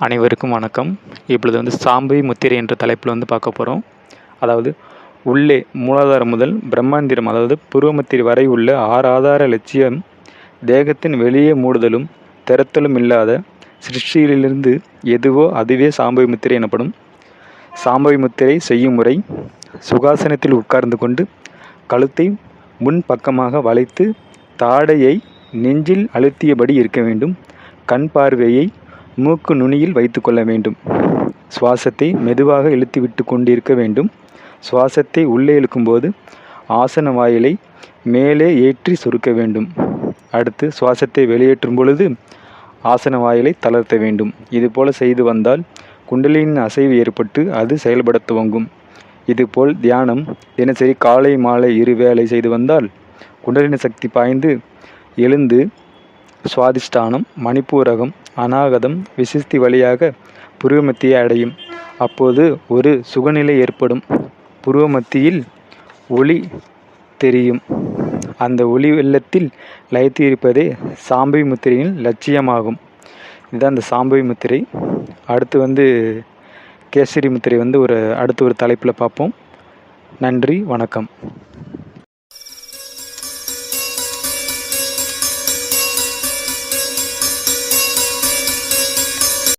அனைவருக்கும் வணக்கம். இப்பொழுது வந்து சாம்பவி முத்திரை என்ற தலைப்பில் வந்து பார்க்க போகிறோம் அதாவது உள்ளே மூலாதாரம் முதல் பிரம்மாந்திரம் அதாவது புருவமத்திரை வரை உள்ள ஆறு ஆதார லட்சியம் தேகத்தின் வெளியே மூடுதலும் திறத்தலும் இல்லாத சிருஷ்டியிலிருந்து எதுவோ அதுவே சாம்பவி முத்திரை எனப்படும். சாம்பவி முத்திரை செய்யும் முறை சுகாசனத்தில் உட்கார்ந்து கொண்டு கழுத்தை முன் பக்கமாக வளைத்து தாடையை நெஞ்சில் அழுத்தியபடி இருக்க வேண்டும். கண் பார்வையை மூக்கு நுனியில் வைத்துக்கொள்ள வேண்டும். சுவாசத்தை மெதுவாக இழுத்து விட்டு கொண்டிருக்க வேண்டும். சுவாசத்தை உள்ளே இழுக்கும்போது ஆசன வாயிலை மேலே ஏற்றி சுருக்க வேண்டும். அடுத்து சுவாசத்தை வெளியேற்றும் பொழுது ஆசன வாயிலை தளர்த்த வேண்டும். இதுபோல செய்து வந்தால் குண்டலின் அசைவு ஏற்பட்டு அது செயல்பட துவங்கும். இதுபோல் தியானம் தினசரி காலை மாலை இரு வேலை செய்து வந்தால் குண்டலின சக்தி பாய்ந்து எழுந்து சுவாதிஷ்டானம் மணிப்பூரகம் அநாகதம் விசிஸ்தி வழியாக புருவமத்தியை அடையும். அப்போது ஒரு சுகநிலை ஏற்படும். புருவமத்தியில் ஒளி தெரியும். அந்த ஒளி வெள்ளத்தில் லயித்து இருப்பதே சாம்பவி முத்திரையின் லட்சியமாகும். இதுதான் அந்த சாம்பவி முத்திரை. அடுத்து வந்து கேசரி முத்திரை வந்து ஒரு அடுத்து ஒரு தலைப்பில் பார்ப்போம். நன்றி வணக்கம்.